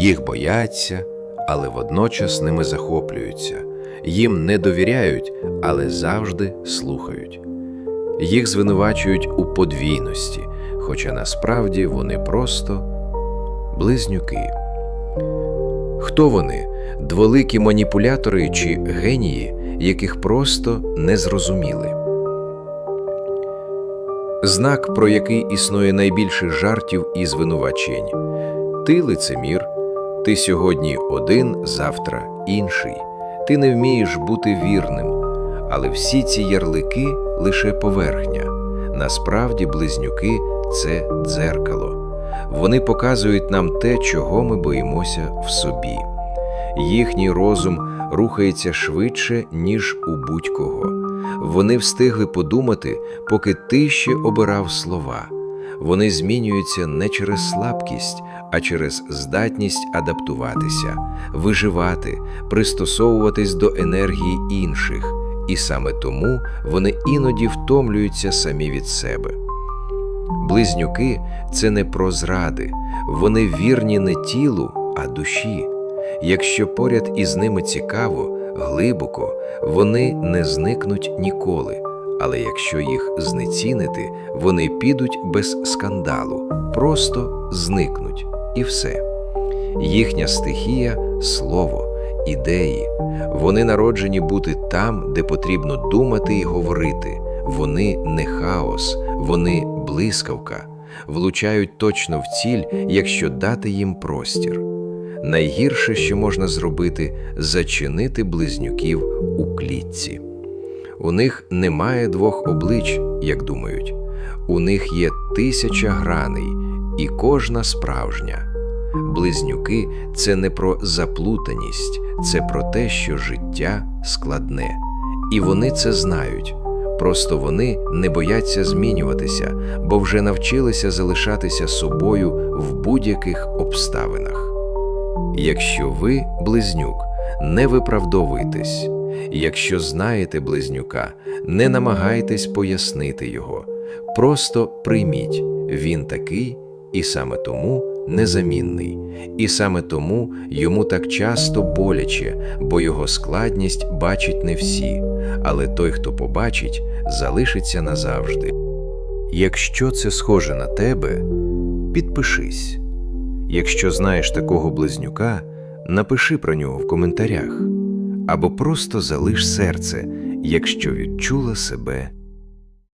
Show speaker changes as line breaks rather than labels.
Їх бояться, але водночас ними захоплюються, їм не довіряють, але завжди слухають. Їх звинувачують у подвійності, хоча насправді вони просто близнюки. Хто вони? Дволикі маніпулятори чи генії, яких просто не зрозуміли. Знак, про який існує найбільше жартів і звинувачень. Ти лицемір, ти сьогодні один, завтра інший. Ти не вмієш бути вірним. Але всі ці ярлики лише поверхня. Насправді близнюки це дзеркало. Вони показують нам те, чого ми боїмося в собі. Їхній розум рухається швидше, ніж у будь-кого. Вони встигли подумати, поки ти ще обирав слова. Вони змінюються не через слабкість, а через здатність адаптуватися, виживати, пристосовуватись до енергії інших, і саме тому вони іноді втомлюються самі від себе. Близнюки це не про зради, вони вірні не тілу, а душі. Якщо поряд із ними цікаво, глибоко, вони не зникнуть ніколи. Але якщо їх знецінити, вони підуть без скандалу, просто зникнуть і все. Їхня стихія слово, ідеї. Вони народжені бути там, де потрібно думати і говорити. Вони не хаос, вони блискавка, влучають точно в ціль, якщо дати їм простір. Найгірше, що можна зробити, зачинити близнюків у клітці. У них немає двох облич, як думають. У них є тисяча граней, і кожна справжня. Близнюки це не про заплутаність, це про те, що життя складне. І вони це знають. Просто вони не бояться змінюватися, бо вже навчилися залишатися собою в будь-яких обставинах. Якщо ви близнюк, не виправдовуйтесь. Якщо знаєте близнюка, не намагайтесь пояснити його. Просто прийміть, він такий, і саме тому незамінний, і саме тому йому так часто боляче, бо його складність бачить не всі, але той, хто побачить, залишиться назавжди. Якщо це схоже на тебе, підпишись. Якщо знаєш такого близнюка, напиши про нього в коментарях або просто залиш серце, якщо відчула себе